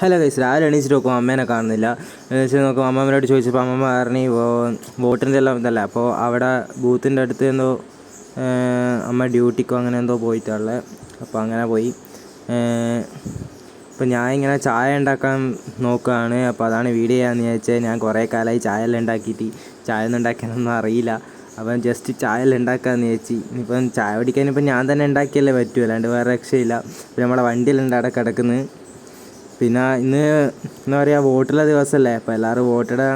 Hello guys രാവിലെ എണീച്ചിട്ട് നോക്കും അമ്മേനെ കാണുന്നില്ല. എണീച്ച് നോക്കും അമ്മമ്മയോട് ചോദിച്ചപ്പോൾ അമ്മമ്മ പറഞ്ഞു വോട്ടിന്റെ എല്ലാം ഇതല്ല? അപ്പോൾ അവിടെ ബൂത്തിന്റെ അടുത്ത് എന്തോ അമ്മ ഡ്യൂട്ടിക്കോ അങ്ങനെ എന്തോ പോയിട്ടുള്ളത് അപ്പോൾ അങ്ങനെ പോയി. അപ്പോൾ ഞാൻ ഇങ്ങനെ ചായ ഉണ്ടാക്കാൻ നോക്കുകയാണ് അപ്പോൾ അതാണ് വീഡിയോ ചെയ്യാമെന്ന് വിചാരിച്ചത് ഞാൻ കുറേ കാലമായി ചായ എല്ലാം ഉണ്ടാക്കിയിട്ട്. ചായ ഒന്നും ഉണ്ടാക്കാനൊന്നും അറിയില്ല. അപ്പം ജസ്റ്റ് ചായ എല്ലാം ഉണ്ടാക്കാമെന്ന് ചോദിച്ചു ഇനിയിപ്പം ചായ പിടിക്കാൻ ഇപ്പം ഞാൻ തന്നെ ഉണ്ടാക്കിയല്ലേ പറ്റൂ. അല്ലാണ്ട് വേറെ രക്ഷയില്ല. പിന്നെ നമ്മളെ വണ്ടിയിലുണ്ട് അവിടെ കിടക്കുന്നത് പിന്നെ ഇന്ന് എന്താ പറയുക വോട്ടുള്ള ദിവസമല്ലേ അപ്പോൾ എല്ലാവരും വോട്ടിടാൻ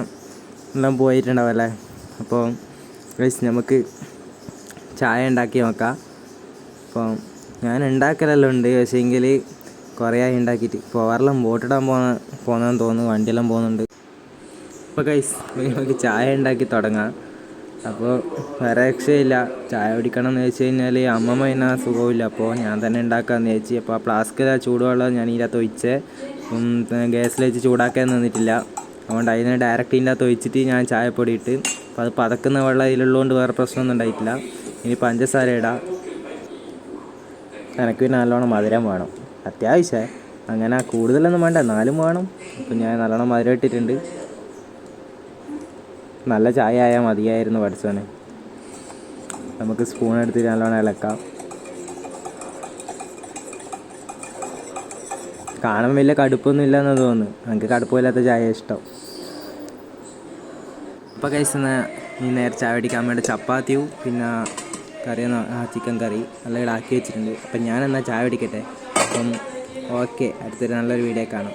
എല്ലാം പോയിട്ടുണ്ടാവല്ലേ. അപ്പോൾ ഗൈസ് നമുക്ക് ചായ ഉണ്ടാക്കി നോക്കാം. അപ്പോൾ ഞാൻ ഉണ്ടാക്കലെല്ലാം ഉണ്ട്. പക്ഷേ എങ്കിൽ കുറേ ആയി ഉണ്ടാക്കിയിട്ട്. പോവാറെല്ലാം വോട്ടിടാൻ പോകുന്ന പോകുന്നതെന്ന് തോന്നുന്നു. വണ്ടിയെല്ലാം പോകുന്നുണ്ട് അപ്പോൾ ഗൈസ് നമുക്ക് ചായ ഉണ്ടാക്കി തുടങ്ങാം. അപ്പോൾ വേറെ രക്ഷയില്ല ചായ കുടിക്കണം എന്ന് വെച്ച് കഴിഞ്ഞാൽ അമ്മമ്മ അതിന് സുഖമില്ല അപ്പോൾ ഞാൻ തന്നെ ഉണ്ടാക്കാമെന്ന് വെച്ച് അപ്പോൾ ആ ഫ്ലാസ്കിൽ ചൂടുവെള്ളം ഞാൻ ഇതിനകത്ത് ഒഴിച്ച്. ഗ്യാസിൽ വെച്ച് ചൂടാക്കാൻ നിന്നിട്ടില്ല. അതുകൊണ്ട് അതിനെ ഡയറക്റ്റ് ഇതിന്റെ അകത്ത് ഒഴിച്ചിട്ട് ഞാൻ ചായപ്പൊടി ഇട്ട്. അപ്പോൾ അത് പതക്കുന്ന വെള്ളം അതിലുള്ളതുകൊണ്ട് വേറെ പ്രശ്നമൊന്നും ഉണ്ടായിട്ടില്ല. ഇനി പഞ്ചസാര ഇടാം. എനിക്ക് പിന്നെ നല്ലോണം മധുരം വേണം. അത്യാവശ്യം. അങ്ങനെ കൂടുതലൊന്നും വേണ്ട. എന്നാലും വേണം. അപ്പം ഞാൻ നല്ലോണം മധുരം ഇട്ടിട്ടുണ്ട്. നല്ല ചായ ആയാൽ മതിയായിരുന്നു പഠിച്ചോനെ നമുക്ക് സ്പൂൺ എടുത്തിട്ട് നല്ലോണം ഇളക്കാം. കാണാൻ വലിയ കടുപ്പൊന്നും ഇല്ലെന്ന് തോന്നുന്നു. എനിക്ക് കടുപ്പമില്ലാത്ത ചായ ഇഷ്ടം. അപ്പോൾ കഴിച്ചെന്ന് ഈ നേരെ ചായ പിടിക്കാൻ വേണ്ടി ചപ്പാത്തിയും പിന്നെ കറി ചിക്കൻ കറി നല്ല ഇടാക്കി വെച്ചിട്ടുണ്ട്. അപ്പം ഞാൻ എന്നാൽ ചായ പിടിക്കട്ടെ അപ്പം ഓക്കെ അടുത്തൊരു നല്ലൊരു വീഡിയോ കാണാം.